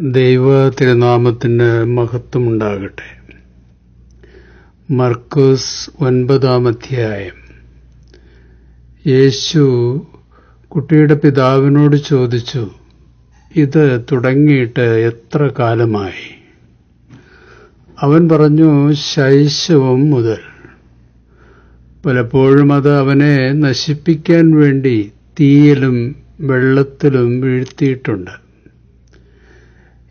ദൈവ തിരുനാമത്തിന് മഹത്വമുണ്ടാകട്ടെ. മർക്കോസ് ഒൻപതാം അധ്യായം. യേശു കുട്ടിയുടെ പിതാവിനോട് ചോദിച്ചു ഇത് തുടങ്ങിയിട്ട് എത്ര കാലമായി? അവൻ പറഞ്ഞു ശൈശവം മുതൽ. പലപ്പോഴും അത് അവനെ നശിപ്പിക്കാൻ വേണ്ടി തീയിലും വെള്ളത്തിലും വീഴ്ത്തിയിട്ടുണ്ട്.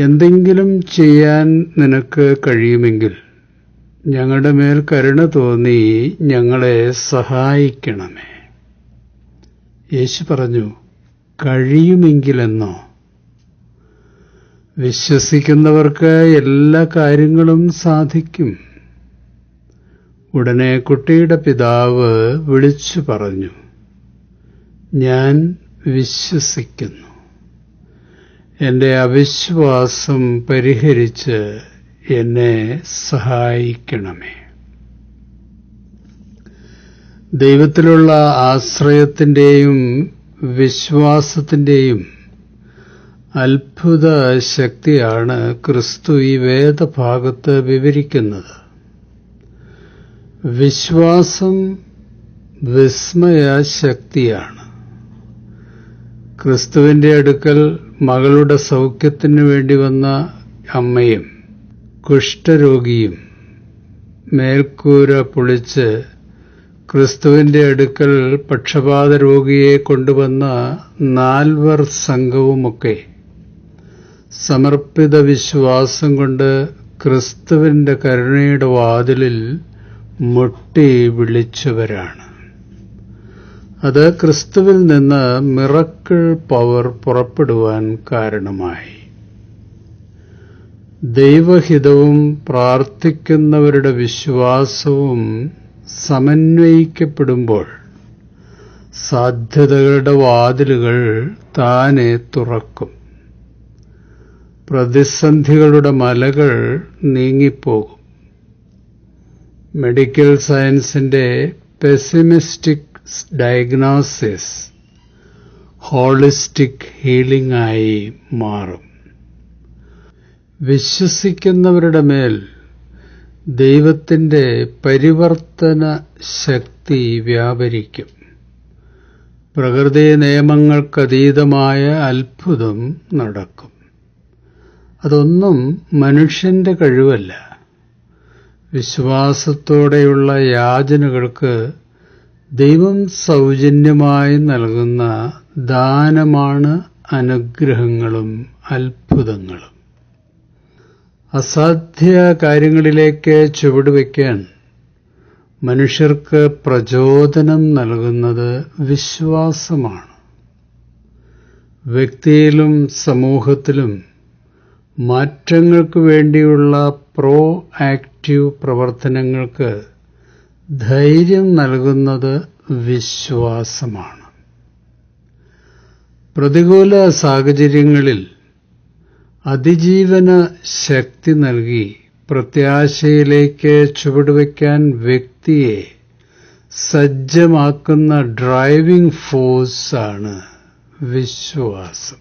എന്തെങ്കിലും ചെയ്യാൻ നിനക്ക് കഴിയുമെങ്കിൽ ഞങ്ങളുടെ മേൽ കരുണ തോന്നി ഞങ്ങളെ സഹായിക്കണമേ. യേശു പറഞ്ഞു കഴിയുമെങ്കിലെന്നോ? വിശ്വസിക്കുന്നവർക്ക് എല്ലാ കാര്യങ്ങളും സാധിക്കും. ഉടനെ കുട്ടിയുടെ പിതാവ് വിളിച്ചു പറഞ്ഞു ഞാൻ വിശ്വസിക്കുന്നു. എന്റെ അവിശ്വാസം പരിഹരിച്ച് എന്നെ സഹായിക്കണമേ. ദൈവത്തിലുള്ള ആശ്രയത്തിന്റെയും വിശ്വാസത്തിന്റെയും അത്ഭുത ശക്തിയാണ് ക്രിസ്തു ഈ വേദഭാഗത്ത് വിവരിക്കുന്നത്. വിശ്വാസം വിസ്മയ ശക്തിയാണ് ക്രിസ്തുവിന്റെ അടുക്കൽ മകളുടെ സൗഖ്യത്തിനു വേണ്ടി വന്ന അമ്മയും കുഷ്ഠരോഗിയും മേൽക്കൂര പൊളിച്ച് ക്രിസ്തുവിന്റെ അടുക്കൽ പക്ഷപാത രോഗിയെ കൊണ്ടുവന്ന നാൽവർ സംഘവുമൊക്കെ സമർപ്പിത വിശ്വാസം കൊണ്ട് ക്രിസ്തുവിന്റെ കരുണയുടെ വാതിലിൽ മുട്ടി വിളിച്ചവരാണ്. അത് ക്രിസ്തുവിൽ നിന്ന് മിറക്കിൾ പവർ പുറപ്പെടുവാൻ കാരണമായി. ദൈവഹിതവും പ്രാർത്ഥിക്കുന്നവരുടെ വിശ്വാസവും സമന്വയിക്കപ്പെടുമ്പോൾ സാധ്യതകളുടെ വാതിലുകൾ താനെ തുറക്കും. പ്രതിസന്ധികളുടെ മലകൾ നീങ്ങിപ്പോകും. മെഡിക്കൽ സയൻസിന്റെ പെസിമിസ്റ്റിക് ഡയഗ്നോസിസ് ഹോളിസ്റ്റിക് ഹീലിംഗ് ആയി മാറും. വിശ്വസിക്കുന്നവരുടെ മേൽ ദൈവത്തിന്റെ പരിവർത്തന ശക്തി വ്യാപരിക്കും. പ്രകൃതി നിയമങ്ങൾക്കതീതമായ അത്ഭുതം നടക്കും. അതൊന്നും മനുഷ്യന്റെ കഴിവല്ല. വിശ്വാസത്തോടെയുള്ള യാചനകൾക്ക് ദൈവം സൗജന്യമായി നൽകുന്ന ദാനമാണ് അനുഗ്രഹങ്ങളും അത്ഭുതങ്ങളും. അസാധ്യ കാര്യങ്ങളിലേക്ക് ചുവടുവെക്കാൻ മനുഷ്യർക്ക് പ്രചോദനം നൽകുന്നത് വിശ്വാസമാണ്. വ്യക്തിയിലും സമൂഹത്തിലും മാറ്റങ്ങൾക്ക് വേണ്ടിയുള്ള പ്രോ ആക്റ്റീവ് പ്രവർത്തനങ്ങൾക്ക് ധൈര്യം നൽകുന്നത് വിശ്വാസമാണ്. പ്രതികൂല സാഹചര്യങ്ങളിൽ അതിജീവന ശക്തി നൽകി പ്രത്യാശയിലേക്ക് ചുവടുവയ്ക്കാൻ വ്യക്തിയെ സജ്ജമാക്കുന്ന ഡ്രൈവിംഗ് ഫോഴ്സാണ് വിശ്വാസം.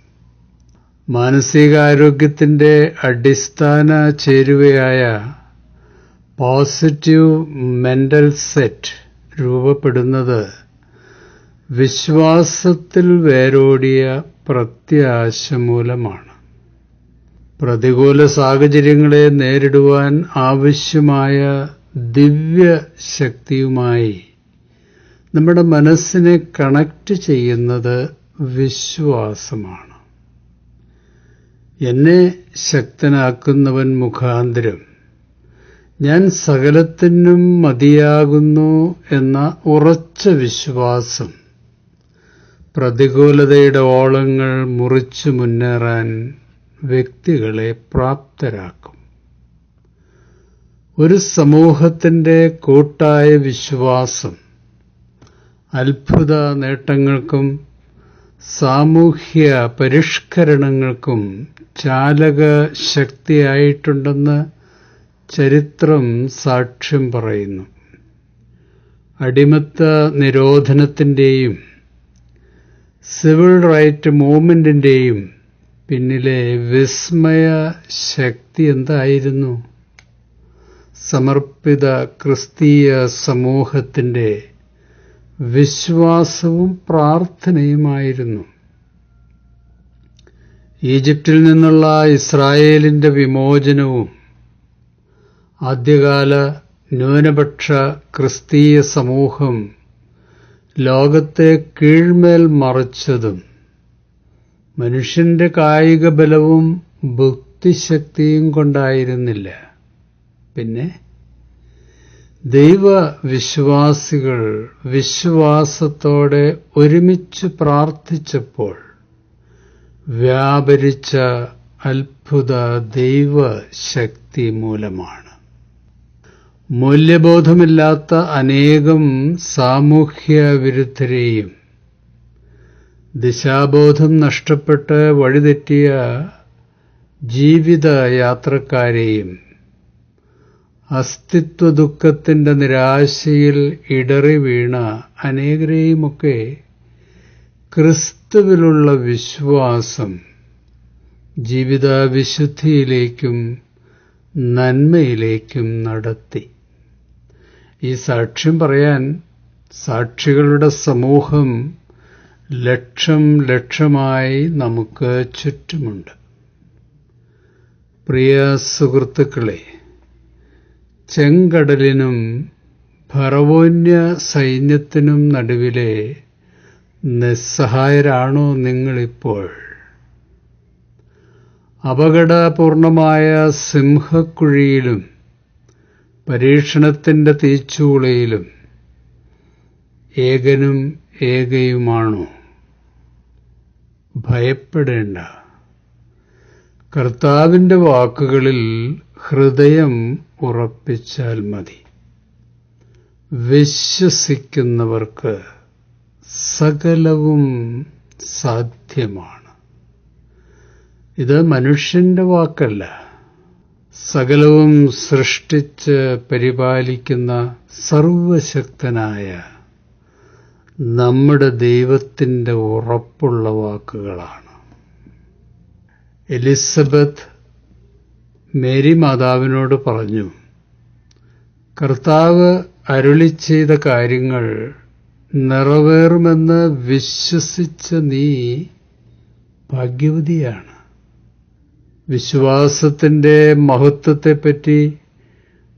മാനസികാരോഗ്യത്തിന്റെ അടിസ്ഥാന ചേരുവയായ പോസിറ്റീവ് മെന്റൽ സെറ്റ് രൂപപ്പെടുന്നത് വിശ്വാസത്തിൽ വേരോടിയ പ്രത്യാശ മൂലമാണ്. പ്രതികൂല സാഹചര്യങ്ങളെ നേരിടുവാൻ ആവശ്യമായ ദിവ്യ ശക്തിയുമായി നമ്മുടെ മനസ്സിനെ കണക്ട് ചെയ്യുന്നത് വിശ്വാസമാണ്. എന്നെ ശക്തനാക്കുന്നവൻ മുഖാന്തരം ഞാൻ സകലത്തിനും മതിയാകുന്നു എന്ന ഉറച്ച വിശ്വാസം. പ്രതികൂലതയുടെ ഓളങ്ങൾ മുറിച്ചു മുന്നേറാൻ വ്യക്തികളെ പ്രാപ്തരാക്കും. ഒരു സമൂഹത്തിന്റെ കൂട്ടായ വിശ്വാസം. അത്ഭുത നേട്ടങ്ങൾക്കും സാമൂഹ്യ പരിഷ്കരണങ്ങൾക്കും ചാലക ശക്തിയായിട്ടുണ്ടെന്ന് ചരിത്രം സാക്ഷ്യം പറയുന്നു. അടിമത്ത നിരോധനത്തിന്റെയും സിവിൽ റൈറ്റ് മൂവ്മെന്റിന്റെയും പിന്നിലെ വിസ്മയ ശക്തി എന്തായിരുന്നു? സമർപ്പിത ക്രിസ്തീയ സമൂഹത്തിന്റെ വിശ്വാസവും പ്രാർത്ഥനയുമായിരുന്നു. ഈജിപ്തിൽ നിന്നുള്ള ഇസ്രായേലിന്റെ വിമോചനവും ആദ്യകാല ന്യൂനപക്ഷ ക്രിസ്തീയ സമൂഹം ലോകത്തെ കീഴ്മേൽ മറിച്ചതും മനുഷ്യന്റെ കായിക ബലവും ബുദ്ധിശക്തിയും കൊണ്ടായിരുന്നില്ല. പിന്നെ ദൈവവിശ്വാസികൾ വിശ്വാസത്തോടെ ഒരുമിച്ച് പ്രാർത്ഥിച്ചപ്പോൾ വ്യാപരിച്ച അത്ഭുത ദൈവശക്തി മൂലമാണ്. മൂല്യബോധമില്ലാത്ത അനേകം സാമൂഹ്യ വിരുദ്ധരെയും ദിശാബോധം നഷ്ടപ്പെട്ട് വഴിതെറ്റിയ ജീവിത യാത്രക്കാരെയും അസ്തിത്വ ദുഃഖത്തിന്റെ നിരാശയിൽ ഇടറി വീണ അനേകരെയുമൊക്കെ ക്രിസ്തുവിലുള്ള വിശ്വാസം ജീവിത വിശുദ്ധിയിലേക്കും നന്മയിലേക്കും നടത്തി. ഈ സാക്ഷ്യം പറയാൻ സാക്ഷികളുടെ സമൂഹം ലക്ഷം ലക്ഷമായി നമുക്ക് ചുറ്റുമുണ്ട്. പ്രിയ സുഹൃത്തുക്കളെ ചെങ്കടലിനും ഭറവോന്യ സൈന്യത്തിനും നടുവിലെ നിസ്സഹായരാണോ നിങ്ങളിപ്പോൾ? അപകടപൂർണമായ സിംഹക്കുഴിയിലും പരീക്ഷണത്തിന്റെ തീച്ചൂളയിലും ഏകനും ഏകയുമാണോ? ഭയപ്പെടേണ്ട. കർത്താവിന്റെ വാക്കുകളിൽ ഹൃദയം ഉറപ്പിച്ചാൽ മതി. വിശ്വസിക്കുന്നവർക്ക് സകലവും സാധ്യമാണ്. ഇത് മനുഷ്യന്റെ വാക്കല്ല. സകലവും സൃഷ്ടിച്ച് പരിപാലിക്കുന്ന സർവശക്തനായ നമ്മുടെ ദൈവത്തിന്റെ ഉറപ്പുള്ള വാക്കുകളാണ്. എലിസബത്ത് മേരി മാതാവിനോട് പറഞ്ഞു കർത്താവ് അരുളി ചെയ്ത കാര്യങ്ങൾ നിറവേറുമെന്ന് വിശ്വസിച്ച നീ ഭാഗ്യവതിയാണ്. വിശ്വാസത്തിന്റെ മഹത്വത്തെപ്പറ്റി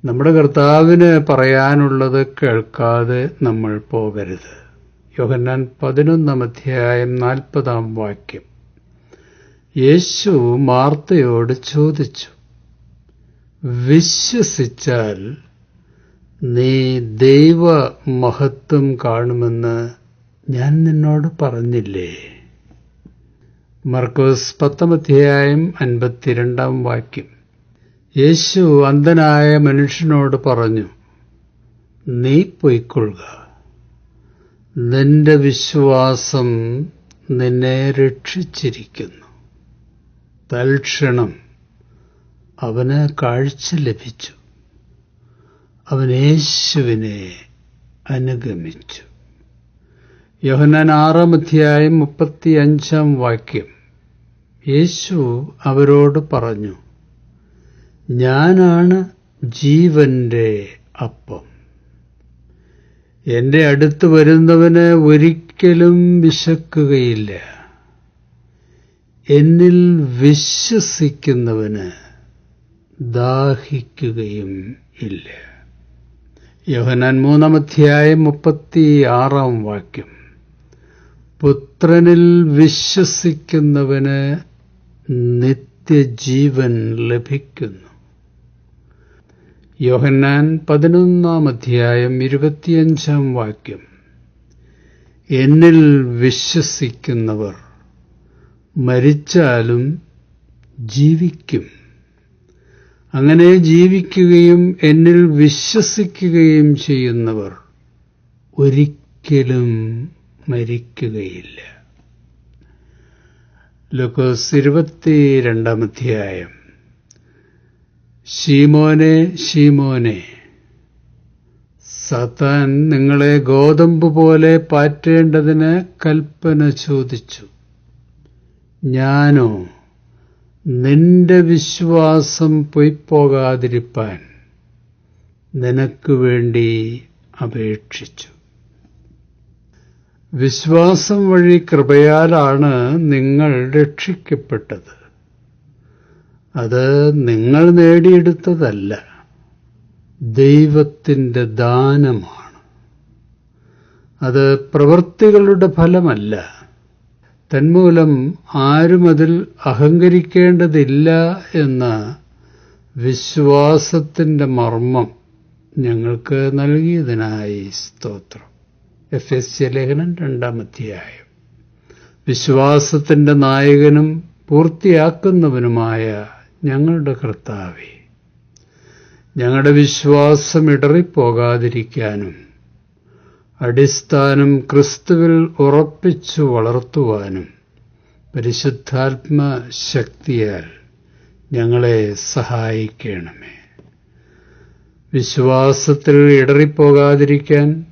നമ്മുടെ കർത്താവിന് പറയാനുള്ളത് കേൾക്കാതെ നമ്മൾ പോകരുത്. യോഹന്നാൻ പതിനൊന്നാം അധ്യായം നാൽപ്പതാം വാക്യം. യേശു മാർത്തയോട് ചോദിച്ചു വിശ്വസിച്ചാൽ നീ ദൈവ മഹത്വം കാണുമെന്ന് ഞാൻ നിന്നോട് പറഞ്ഞില്ലേ? മർക്കോസ് പത്തമധ്യായം അൻപത്തിരണ്ടാം വാക്യം. യേശു അന്ധനായ മനുഷ്യനോട് പറഞ്ഞു നീ പൊയ്ക്കൊള്ളുക. നിന്റെ വിശ്വാസം നിന്നെ രക്ഷിച്ചിരിക്കുന്നു. തൽക്ഷണം അവന് കാഴ്ച ലഭിച്ചു. അവൻ യേശുവിനെ അനുഗമിച്ചു. യോഹന്നാൻ ആറാം അധ്യായം മുപ്പത്തിയഞ്ചാം വാക്യം. യേശു അവരോട് പറഞ്ഞു ഞാനാണ് ജീവന്റെ അപ്പം. എന്റെ അടുത്ത് വരുന്നവന് ഒരിക്കലും വിശക്കുകയില്ല. എന്നിൽ വിശ്വസിക്കുന്നവന് ദാഹിക്കുകയും ഇല്ല. യോഹനാൻ മൂന്നാം അധ്യായം മുപ്പത്തി ആറാം വാക്യം. പുത്രനിൽ വിശ്വസിക്കുന്നവന് നിത്യജീവൻ ലഭിക്കുന്നു. യോഹന്നാൻ പതിനൊന്നാം അധ്യായം ഇരുപത്തിയഞ്ചാം വാക്യം. എന്നിൽ വിശ്വസിക്കുന്നവർ മരിച്ചാലും ജീവിക്കും. അങ്ങനെ ജീവിക്കുകയും എന്നിൽ വിശ്വസിക്കുകയും ചെയ്യുന്നവർ ഒരിക്കലും മരിക്കുകയില്ല. ലൂക്കോസ് ഇരുപത്തി അധ്യായം. ഷീമോനെ ഷീമോനെ സത്താൻ നിങ്ങളെ ഗോതമ്പ് പോലെ പാറ്റേണ്ടതിന് കൽപ്പന ചോദിച്ചു. ഞാനോ നിന്റെ വിശ്വാസം പൊയ്പോകാതിരിപ്പാൻ നിനക്ക് വേണ്ടി അപേക്ഷിച്ചു. വിശ്വാസം വഴി കൃപയാലാണ് നിങ്ങൾ രക്ഷിക്കപ്പെട്ടത്. അത് നിങ്ങൾ നേടിയെടുത്തതല്ല. ദൈവത്തിന്റെ ദാനമാണ്. അത് പ്രവൃത്തികളുടെ ഫലമല്ല. തന്മൂലം ആരും അതിൽ അഹങ്കരിക്കേണ്ടതില്ല എന്ന വിശ്വാസത്തിന്റെ മർമ്മം ഞങ്ങൾക്ക് നൽകിയതിനായി സ്തോത്രം. എഫ് എസ് സി ലേഖനം രണ്ടാമധ്യായം. വിശ്വാസത്തിന്റെ നായകനും പൂർത്തിയാക്കുന്നവനുമായ ഞങ്ങളുടെ കർത്താവെ ഞങ്ങളുടെ വിശ്വാസം ഇടറിപ്പോകാതിരിക്കാനും അടിസ്ഥാനം ക്രിസ്തുവിൽ ഉറപ്പിച്ചു വളർത്തുവാനും പരിശുദ്ധാത്മ ശക്തിയാൽ ഞങ്ങളെ സഹായിക്കണമേ. വിശ്വാസത്തിൽ ഇടറിപ്പോകാതിരിക്കാൻ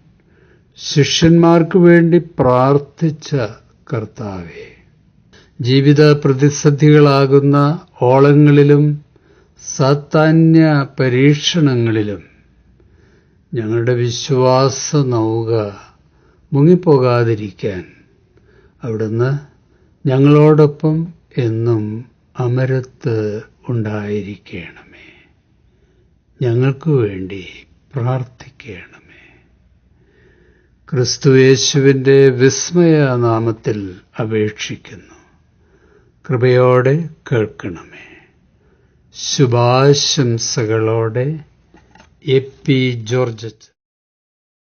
ശിഷ്യന്മാർക്ക് വേണ്ടി പ്രാർത്ഥിച്ച കർത്താവെ ജീവിത പ്രതിസന്ധികളാകുന്ന ഓളങ്ങളിലും സാത്താന്യ പരീക്ഷണങ്ങളിലും ഞങ്ങളുടെ വിശ്വാസ നൗക മുങ്ങിപ്പോകാതിരിക്കാൻ അവിടുന്ന് ഞങ്ങളോടൊപ്പം എന്നും അമരത്ത് ഉണ്ടായിരിക്കണമേ. ഞങ്ങൾക്ക് വേണ്ടി പ്രാർത്ഥിക്കണമേ. ക്രിസ്തുയേശുവിന്റെ വിസ്മയ നാമത്തിൽ അപേക്ഷിക്കുന്നു. കൃപയോടെ കേൾക്കണമേ. ശുഭാശംസകളോടെ എ പി ജോർജ്